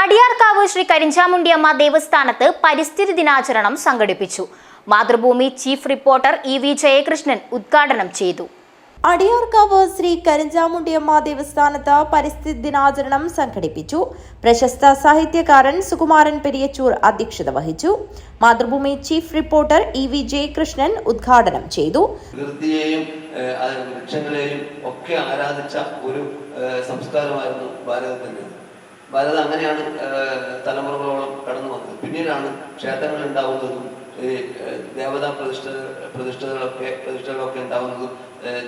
അടിയാർക്കാവ് ശ്രീ കരിഞ്ചാമുണ്ടിയമ്മ ദേവസ്ഥാനത്ത് പരിസ്ഥിതി ദിനാചരണം സംഘടിപ്പിച്ചു. Mathrubhumi chief reporter E V Jayakrishnan ഉദ്ഘാടനം ചെയ്തു. അടിയാർക്കാവ് ശ്രീ കരിഞ്ചാമുണ്ടിയമ്മ ദേവസ്ഥാനത്ത് പരിസ്ഥിതി ദിനാചരണം സംഘടിപ്പിച്ചു. പ്രശസ്ത സാഹിത്യകാരൻ സുകുമാരൻ പെരിയച്ചൂർ അധ്യക്ഷത വഹിച്ചു. Mathrubhumi chief reporter E V Jayakrishnan ഉദ്ഘാടനം ചെയ്തു. പ്രകൃതിയെയും വൃക്ഷങ്ങളെയും ഒക്കെ ആരാധിച്ച ഒരു സംസ്കാരമായിരുന്നു ഭാരതത്തിന്റെ ഭാരതം അങ്ങനെയാണ് തലമുറകളോളം കടന്നു വന്നത്. പിന്നീടാണ് ക്ഷേത്രങ്ങൾ ഉണ്ടാവുന്നതും ദേവതാ പ്രതിഷ്ഠ പ്രതിഷ്ഠകളൊക്കെ പ്രതിഷ്ഠകളൊക്കെ ഉണ്ടാവുന്നതും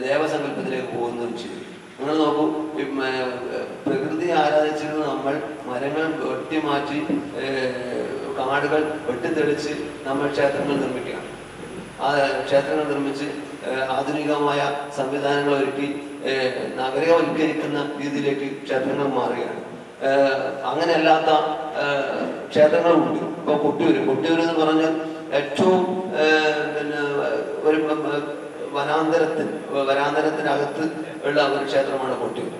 ദേവസങ്കല്പത്തിലേക്ക് പോകുന്നതും ചെയ്തു. നിങ്ങൾ നോക്കൂ പ്രകൃതി ആരാധിച്ചിരുന്ന നമ്മൾ മരങ്ങൾ വെട്ടിമാറ്റി കാടുകൾ വെട്ടിത്തെളിച്ച് നമ്മൾ ക്ഷേത്രങ്ങൾ നിർമ്മിക്കുകയാണ്. ആ ക്ഷേത്രങ്ങൾ നിർമ്മിച്ച് ആധുനികമായ സംവിധാനങ്ങൾ ഒരുക്കി നഗരവൽക്കരിക്കുന്ന രീതിയിലേക്ക് ക്ഷേത്രങ്ങൾ മാറുകയാണ്. അങ്ങനെയല്ലാത്ത ക്ഷേത്രങ്ങളുണ്ട്. ഇപ്പൊ കൊട്ടിയൂര്. കൊട്ടിയൂര് എന്ന് പറഞ്ഞാൽ ഏറ്റവും പിന്നെ ഒരു വനാന്തരത്തിൽ വനാന്തരത്തിനകത്ത് ഉള്ള ഒരു ക്ഷേത്രമാണ് കൊട്ടിയൂർ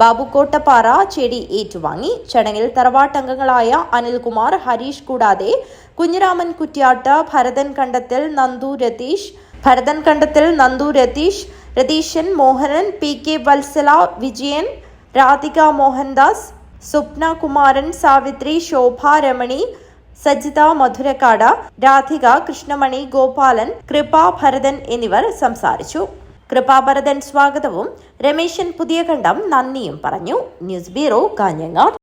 ബാബു കോട്ടപ്പാറ ചെടി ഏറ്റുവാങ്ങി. ചടങ്ങിൽ തറവാട്ടംഗങ്ങളായ അനിൽകുമാർ ഹരീഷ് കൂടാതെ കുഞ്ഞിരാമൻ കുറ്റ്യാട്ട് ഭരതൻ കണ്ടത്തിൽ നന്ദു രതീഷ് ഭരതൻ കണ്ടത്തിൽ നന്ദു രതീഷ് രതീശൻ മോഹനൻ പി കെ വത്സല വിജയൻ രാധിക മോഹൻദാസ് സ്വപ്ന കുമാരൻ സാവിത്രി ശോഭ രമണി സജിത മധുരക്കാട് രാധിക കൃഷ്ണമണി ഗോപാലൻ കൃപാ ഭരതൻ എന്നിവർ സംസാരിച്ചു. കൃപാഭരതൻ സ്വാഗതവും രമേശൻ പുതിയ കണ്ടം നന്ദിയും പറഞ്ഞു. News bureau Kanhangad.